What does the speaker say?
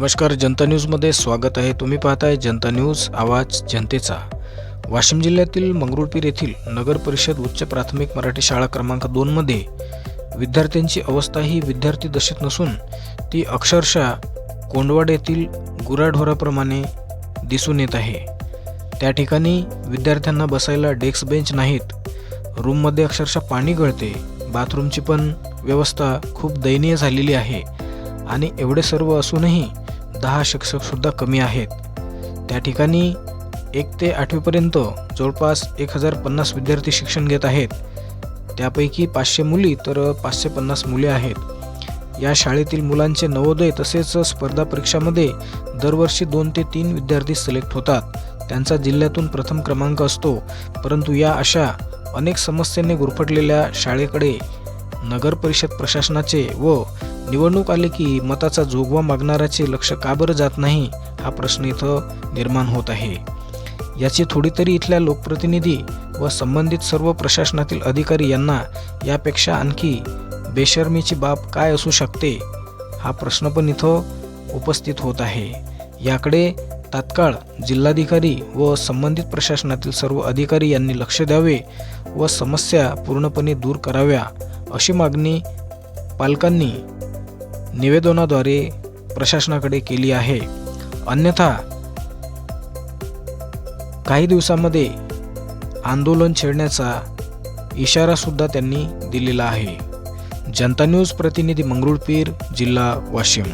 नमस्कार जनता न्यूजमध्ये स्वागत आहे. तुम्ही पाहताय जनता न्यूज आवाज जनतेचा. वाशिम जिल्ह्यातील मंगरुळपीर येथील नगर परिषद उच्च प्राथमिक मराठी शाळा क्रमांक दोनमध्ये विद्यार्थ्यांची अवस्था ही विद्यार्थी दशेत नसून ती अक्षरशः कोंडवाड येथील गुराढोराप्रमाणे दिसून येत आहे. त्या ठिकाणी विद्यार्थ्यांना बसायला डेस्क बेंच नाहीत. रूममध्ये अक्षरशः पाणी गळते. बाथरूमची पण व्यवस्था खूप दयनीय झालेली आहे. आणि एवढे सर्व असूनही दहा शिक्षकसुद्धा कमी आहेत. त्या ठिकाणी एक ते आठवीपर्यंत जवळपास एक हजार पन्नास विद्यार्थी शिक्षण घेत आहेत. त्यापैकी पाचशे मुली तर पाचशे पन्नास मुले आहेत. या शाळेतील मुलांचे नवोदय तसेच स्पर्धा परीक्षामध्ये दरवर्षी दोन ते तीन विद्यार्थी सिलेक्ट होतात. त्यांचा जिल्ह्यातून प्रथम क्रमांक असतो. परंतु या अशा अनेक समस्यांनी गुरफटलेल्या शाळेकडे नगर परिषद प्रशासनाचे व निवडणूक आले की मताचा जोगवा मागणाऱ्याचे लक्ष का बरं जात नाही हा प्रश्न इथं निर्माण होत आहे. याची थोडी तरी इथल्या लोकप्रतिनिधी व संबंधित सर्व प्रशासनातील अधिकारी यांना यापेक्षा आणखी बेशर्मीची बाब काय असू शकते हा प्रश्न पण इथं उपस्थित होत आहे. याकडे तात्काळ जिल्हाधिकारी व संबंधित प्रशासनातील सर्व अधिकारी यांनी लक्ष द्यावे व समस्या पूर्णपणे दूर कराव्या अशी मागणी पालकांनी निवेदनाद्वारे प्रशासनाकडे केली आहे. अन्यथा काही दिवसांमध्ये आंदोलन छेडण्याचा इशारासुद्धा त्यांनी दिलेला आहे. जनता न्यूज प्रतिनिधी मंगरुळपीर जिल्हा वाशिम.